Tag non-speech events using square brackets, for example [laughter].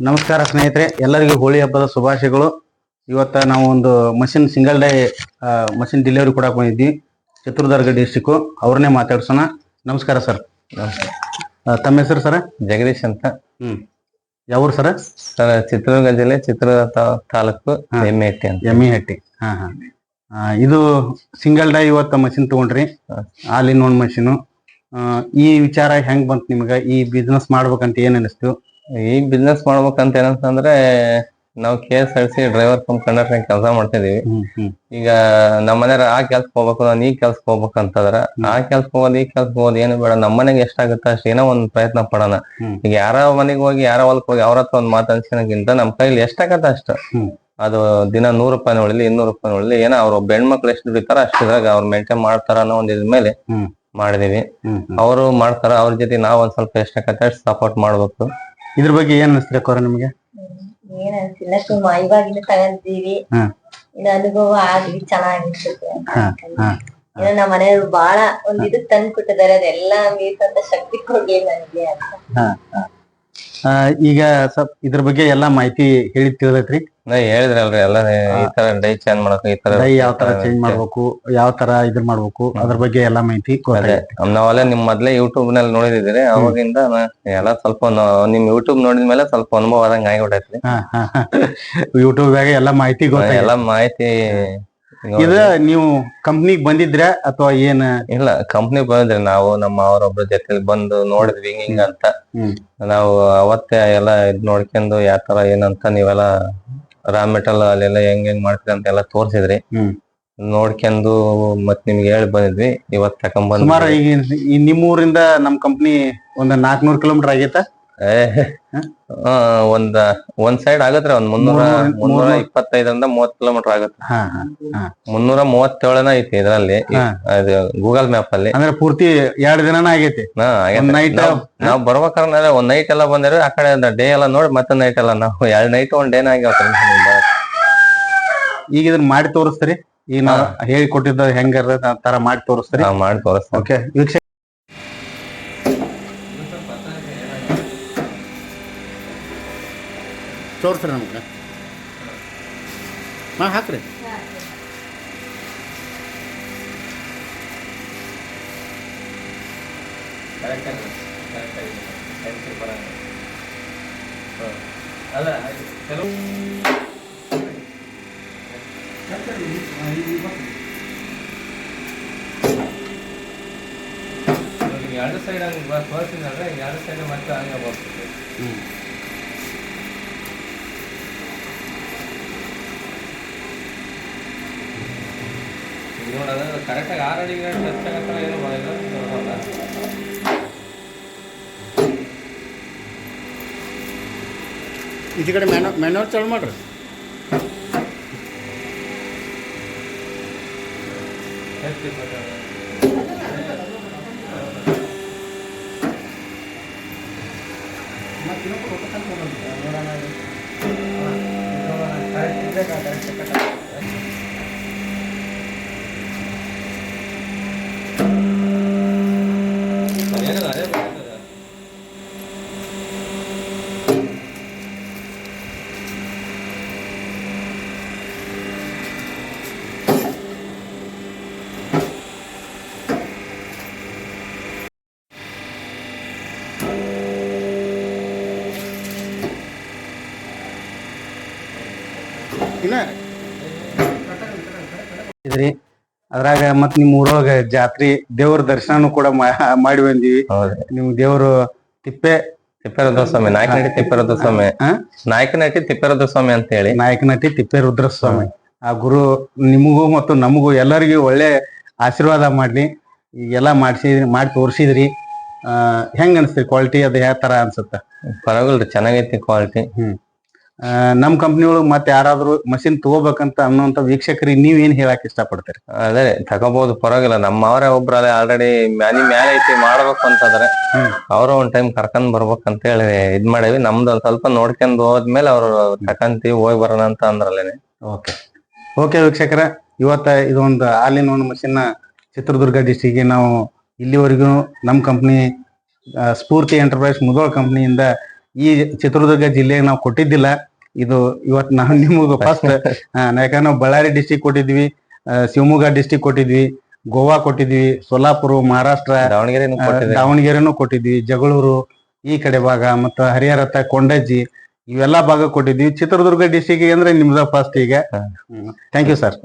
ನಮಸ್ಕಾರ ಸ್ನೇಹಿತರೆ ಎಲ್ಲರಿಗೂ ಹೋಳಿ ಹಬ್ಬದ ಶುಭಾಶಯಗಳು. ಇವತ್ತ ನಾವು ಒಂದು machine single day machine delivery ಕೊಡಕ್ಕೆ ಬಂದಿದ್ವಿ ಚಿತ್ರದುರ್ಗ ಡಿಸ್ಟಿಕ್ ಅವ್ರನ್ನೇ ಮಾತಾಡ್ಸೋಣ. ನಮಸ್ಕಾರ ಸರ್. ತಮ್ಮ ಹೆಸರು ಸರ್? ಜಗದೀಶ್ ಅಂತ. ಹ್ಮ್. ಯಾವ್ರು ಸರ್? ಸರ್ ಚಿತ್ರದುರ್ಗ ಜಿಲ್ಲೆ ಚಿತ್ರದುರ್ಗ ತಾಲೂಕು ಎಮ್ಮೆಹಟ್ಟಿ ಅಂತ. ಎಮ್ಮಿ ಹಟ್ಟಿ ಹಾ ಹಾ. ಆ, ಇದು ಸಿಂಗಲ್ ಡೈ ಇವತ್ತ ಮಷಿನ್ ತಗೊಂಡ್ರಿ. ಆಲಿನ್ ಒನ್ ಮಷಿನ್ ಈ ವಿಚಾರ ಹೆಂಗ್ ಬಂತು ನಿಮ್ಗ? ಈ ಬಿಸ್ನೆಸ್ ಮಾಡ್ಬೇಕಂತ ಏನ್ ಅನಿಸ್ತು? ಈ ಬಿಸ್ನೆಸ್ ಮಾಡ್ಬೇಕಂತ ಏನಂತಂದ್ರೆ ನಾವು K S R C driver cum conductor ಕೆಲಸ ಮಾಡ್ತಿದೀವಿ. ಈಗ ನಮ್ಮ ಮನೆಯವ್ರ ಆ ಕೆಲ್ಸಕ್ಕೆ ಹೋಗ್ಬೇಕು ನಾನು ಈ ಕೆಲ್ಸಕ್ಕೆ ಹೋಗ್ಬೇಕು ಅಂತಂದ್ರ ಆ ಕೆಲ್ಸಕ್ಕೆ ಹೋಗೋದು ಈ ಕೆಲ್ಸಕ್ಕೆ ಹೋಗೋದು ಏನು ಬೇಡ. ನಮ್ಮ ಮನೆಗೆ ಎಷ್ಟಾಗುತ್ತೆ ಅಷ್ಟು ಏನೋ ಒಂದ್ ಪ್ರಯತ್ನ ಪಡೋಣ. ಈಗ ಯಾರ ಮನೆಗೆ ಹೋಗಿ ಯಾರ ಹೊಲಕ್ಕೆ ಹೋಗಿ ಅವ್ರ ಹತ್ರ ಒಂದ್ ಮಾತು ಅನ್ಸ್ಕೊಳಕ್ಕಿಂತ ನಮ್ ಕೈಲಿ ಎಷ್ಟಾಗತ್ತೆ ಅಷ್ಟು. ಅದು ದಿನ ನೂರು ರೂಪಾಯಿ ನೋಡಲಿ ಇನ್ನೂರು ರೂಪಾಯಿ ನೋಡಲಿ ಏನೋ ಅವ್ರ ಹೆಣ್ಮಕ್ಳು ಎಷ್ಟು ದುಡಿತಾರ ಅಷ್ಟಿದಾಗ ಅವ್ರು ಮೇಂಟೈನ್ ಮಾಡ್ತಾರ ಅನ್ನೋ ಒಂದ್ ಇದ್ರ ಮೇಲೆ ಹ್ಮ್. ಮಾಡಿದೀವಿ. ಅವರು ಮಾಡ್ತಾರ ಅವ್ರ ಜೊತೆ ನಾವ್ ಒಂದ್ ಸ್ವಲ್ಪ ಎಷ್ಟಾಗತ್ತೆ ಅಷ್ಟು ಸಪೋರ್ಟ್ ಮಾಡ್ಬೇಕು. ಇದ್ರ ಬಗ್ಗೆ ಏನ್ ಅನಿಸ್ತೀರ ಕೋರ ನಿಮ್ಗೆ? ಏನ್ ಅನ್ಸಿಲ್ಲ ಸುಮ್ಮ ಇವಾಗಿನ ತಗಂತೀವಿ. ಇನ್ನು ಅನುಭವ ಆಗ್ಲಿ ಚೆನ್ನಾಗಿರ್ತದೆ ಅಂತ. ಇನ್ನು ನಮ್ಮ ಮನೆಯವ್ರು ಬಾಳ ಒಂದ್ ಇದಕ್ ತಂದು ಕೊಟ್ಟಿದ್ದಾರೆ ಅದೆಲ್ಲ ಮೀರ್ಸಂತ ಶಕ್ತಿ ಕೊಡ್ಲಿ ನನ್ಗೆ ಅಂತ. ಆ, ಈಗ ಸ್ವಲ್ಪ ಇದ್ರ ಬಗ್ಗೆ ಎಲ್ಲಾ ಮಾಹಿತಿ ಹೇಳಿ ತಿಳಿದೈತ್ರಿ. ನಾ ಹೇಳಿದ್ರಲ್ರಿ ಎಲ್ಲ ಈ ತರ ಡೈ ಚೇಂಜ್ ಮಾಡಬೇಕು ಈ ತರ ಡೈ ಯಾವ ತರ ಚೇಂಜ್ ಮಾಡ್ಬೇಕು ಯಾವ ತರ ಇದ್ರ ಮಾಡ್ಬೇಕು ಅದ್ರ ಬಗ್ಗೆ ಎಲ್ಲಾ ಮಾಹಿತಿ ಗೊತ್ತಾಗೈತಿ ನಾವೆಲ್ಲ ನಿಮ್ ಮೊದ್ಲೇ ಯೂಟ್ಯೂಬ್ನಲ್ಲಿ ನೋಡಿದಿರಿ ಅವಾಗಿಂದ ಎಲ್ಲಾ ಸ್ವಲ್ಪ ನಿಮ್ ಯೂಟ್ಯೂಬ್ ನೋಡಿದ್ಮೇಲೆ ಸ್ವಲ್ಪ ಅನುಭವ ಆದಂಗ ಆಗಿಬಿಟ್ಟೈತ್ರಿ. ಯೂಟ್ಯೂಬ್ಯಾಗ ಎಲ್ಲಾ ಮಾಹಿತಿ ಗೊತ್ತ ಎಲ್ಲಾ ಮಾಹಿತಿ ಇದ ನೀವು ಕಂಪ್ನಿಗ್ ಬಂದಿದ್ರೆ ಅಥವಾ ಏನ? ಇಲ್ಲ ಕಂಪ್ನಿ ಬಂದ್ರೆ ನಾವು ನಮ್ಮ ಅವರೊಬ್ರ ಜೊತೆ ಬಂದು ನೋಡಿದ್ವಿ ಹಿಂಗ್ ಅಂತ. ನಾವು ಅವತ್ತೇ ಎಲ್ಲ ಇದ್ ನೋಡ್ಕೊಂಡು ಯಾವ ತರ ಏನಂತ ನೀವೆಲ್ಲ ರಾ ಮೆಟಲ್ ಅಲ್ಲೆಲ್ಲ ಹೆಂಗ್ ಹೆಂಗ್ ಮಾಡ್ತೀರಿ ಅಂತ ಎಲ್ಲ ತೋರ್ಸಿದ್ರಿ. ನೋಡ್ಕೊಂಡು ಮತ್ ನಿಮ್ಗೆ ಹೇಳಿ ಬಂದಿದ್ವಿ. ಇವತ್ ತಕೊಂಡ್ ಸುಮಾರು ಈಗ ಈ ನಿಮ್ ಕಂಪ್ನಿ ಒಂದ್ ನಾಲ್ಕನೂರ್ ಕಿಲೋಮೀಟರ್ ಆಗೈತ? ಒಂದ್ ಒಂದ್ ಸೈಡ್ ಆಗತ್ರಿ ಒಂದ್ ಮುನ್ನೂರ ಮುನ್ನೂರ ಇಪ್ಪತ್ತೈದರಿಂದ ಮೂವತ್ ಕಿಲೋಮೀಟರ್ ಆಗುತ್ತೆ ಮುನ್ನೂರ ಮೂವತ್ತೇಳನ ಐತಿ ಇದ್ರಲ್ಲಿ. ಗೂಗಲ್ ಮ್ಯಾಪ್ ಅಲ್ಲಿ. ಅಂದ್ರೆ ಪೂರ್ತಿ ಎರಡ್ ದಿನ ಆಗೈತಿ. night- ನಾವ್- ಬರ್ಬೇಕಾದ್ರೆ ಒಂದ್ ನೈಟ್ ಎಲ್ಲ ಬಂದ್ರೆ ಆ ಕಡೆ ಡೇ ಎಲ್ಲ ನೋಡಿ ಮತ್ತೆ ನೈಟ್ ಎಲ್ಲ ನಾವು [laughs] ಎರಡ್ ನೈಟ್ ಒಂದ್ ಡೇನ ಆಗ್ಯಾವ ಈಗ ಇದನ್ನ ಮಾಡಿ ತೋರಿಸ್ತೀರಿ. ಈಗ ನಾವ್ ಹೇಳಿ ಕೊಟ್ಟಿದ್ದ ಹೆಂಗ ತರ ಮಾಡಿ ತೋರಿಸ್ತೀರಿ. ಮಾಡಿ ತೋರಿಸ್ತೀವಿ. ಓಕೆ ತೋರಿಸ್ರಿ ನಮ್ಗೆ. ಹಾ ಹಾಕ್ರಿ. ಅಲ್ಲ. ಕೆಲವು ಎರಡು ಸೈಡ್ ಹಂಗ ತೋರಿಸಿದ್ರೆ ಎರಡು ಸೈಡ್ ಮತ್ತೆ ಹಂಗ ಬರ್ತದೆ ಹ್ಮ್. ಕರೆಕ್ಟಾಗಿ ಆರು ಅಡಿಗೆ ಹೆಚ್ಚಾಗತ್ತಲ್ಲ ಏನು ಮಾಡಿಲ್ಲ ಬರೋಲ್ಲ ಇದು ಕಡೆ ಮ್ಯಾನೋ ಮ್ಯಾನೋರ್ ಚಾಲು ಮಾಡ್ರಿ. ಕರೆಕ್ಟ್ ಇಪ್ಪತ್ತು? ಅದೇನಿಲ್ಲ, ಅದೇ ಬರ್ತದೆ. ಇನ್ನ ಇದ್ರಿ. ಅದ್ರಾಗ ಮತ್ ನಿಮ್ ಊರೊಳಗ ಜಾತ್ರಿ ದೇವ್ರ ದರ್ಶನನು ಕೂಡ ಮಾಡಿ ಬಂದಿವಿ. ಹೌದು ನಿಮ್ ದೇವ್ರು ತಿಪ್ಪೆ ತಿಪ್ಪೇರುದ್ರ ಸ್ವಾಮಿ ನಾಯಕನಹಟ್ಟಿ ತಿಪ್ಪೇರುದ್ರ ಸ್ವಾಮಿ ಹಾ? ನಾಯಕನಹಟ್ಟಿ ತಿಪ್ಪೇರುದ್ರ ಸ್ವಾಮಿ ಅಂತ ಹೇಳಿ ನಾಯಕನಟಿ ತಿಪ್ಪೇರುದ್ರ ಸ್ವಾಮಿ ಆ ಗುರು ನಿಮಗೂ ಮತ್ತು ನಮಗೂ ಎಲ್ಲರಿಗೂ ಒಳ್ಳೆ ಆಶೀರ್ವಾದ ಮಾಡ್ಲಿ. ಈಗೆಲ್ಲ ಮಾಡ್ಸಿದ್ರಿ ಮಾಡಿ ತೋರಿಸಿದ್ರಿ. ಆ ಹೆಂಗ್ ಅನ್ಸ್ತೀರಿ ಕ್ವಾಲಿಟಿ ಅದು ಯಾವ ತರ ಅನ್ಸುತ್ತೆ? ಪರವಾಗಿಲ್ರಿ ಚೆನ್ನಾಗೈತಿ ಕ್ವಾಲಿಟಿ ಆ, ನಮ್ ಕಂಪ್ನಿ ಒಳಗ್ ಮತ್ತೆ ಯಾರಾದ್ರೂ ಮಷಿನ್ ತಗೋಬೇಕಂತ ಅನ್ನೋಂತ ವೀಕ್ಷಕರಿಗೆ ನೀವ್ ಏನ್ ಹೇಳಕ್ ಇಷ್ಟಪಡ್ತೀರಿ? ಅದೇ ತಗೋಬಹುದು ಪರವಾಗಿಲ್ಲ. ನಮ್ಮ ನಮ್ಮವರೇ ಒಬ್ರಲ್ಲೇ ಆಲ್ರೆಡಿ ಮ್ಯಾನಿ ಮ್ಯಾಲೆ ಐತಿ ಮಾಡ್ಬೇಕು ಅಂತಂದ್ರೆ ಅದ್ರೆ ಅವರು ಒಂದ್ ಟೈಮ್ ಕರ್ಕೊಂಡ್ ಬರ್ಬೇಕಂತ ಹೇಳಿ ಇದ್ ಮಾಡೇವಿ. ನಮ್ದು ಒಂದ್ ಸ್ವಲ್ಪ ನೋಡ್ಕೊಂಡ್ ಹೋದ್ಮೇಲೆ ಅವ್ರು ತಕಂತೀವಿ ಹೋಗಿ ಬರೋಣ ಅಂತ ಅಂದ್ರಲ್ಲೇನೆ. ಓಕೆ. ಓಕೆ ವೀಕ್ಷಕರ ಇವತ್ತ ಇದೊಂದು ಹಾಲಿನ ಒಂದು ಮಷಿನ್ ಚಿತ್ರದುರ್ಗ ಡಿಸ್ಟಿಕ್ಗೆ ನಾವು ಇಲ್ಲಿವರೆಗೂ ನಮ್ಮ ಕಂಪ್ನಿ ಸ್ಫೂರ್ತಿ ಎಂಟರ್ಪ್ರೈಸ್ ಮುದೋಳ್ ಕಂಪ್ನಿಯಿಂದ ಈ ಚಿತ್ರದುರ್ಗ ಜಿಲ್ಲೆಗೆ ನಾವು ಕೊಟ್ಟಿದ್ದಿಲ್ಲ. ಇದು ಇವತ್ತು ನಾವು ನಿಮಗೆ ಫಸ್ಟ್ ಯಾಕಂದ್ರೆ ನಾವು ಬಳ್ಳಾರಿ ಡಿಸ್ಟಿಕ್ ಕೊಟ್ಟಿದ್ವಿ ಶಿವಮೊಗ್ಗ ಡಿಸ್ಟಿಕ್ ಕೊಟ್ಟಿದ್ವಿ ಗೋವಾ ಕೊಟ್ಟಿದ್ವಿ ಸೋಲಾಪುರ ಮಹಾರಾಷ್ಟ್ರ ದಾವಣಗೆರೆನು ಕೊಟ್ಟಿದ್ವಿ ಜಗಳೂರು ಈ ಕಡೆ ಭಾಗ ಮತ್ತು ಹರಿಹರತ್ತ ಕೊಂಡಜ್ಜಿ ಇವೆಲ್ಲಾ ಭಾಗ ಕೊಟ್ಟಿದ್ವಿ. ಚಿತ್ರದುರ್ಗ ಡಿಸ್ಟಿಕ್ ಅಂದ್ರೆ ನಿಮ್ದ ಫಸ್ಟ್ ಈಗ. Thank you sir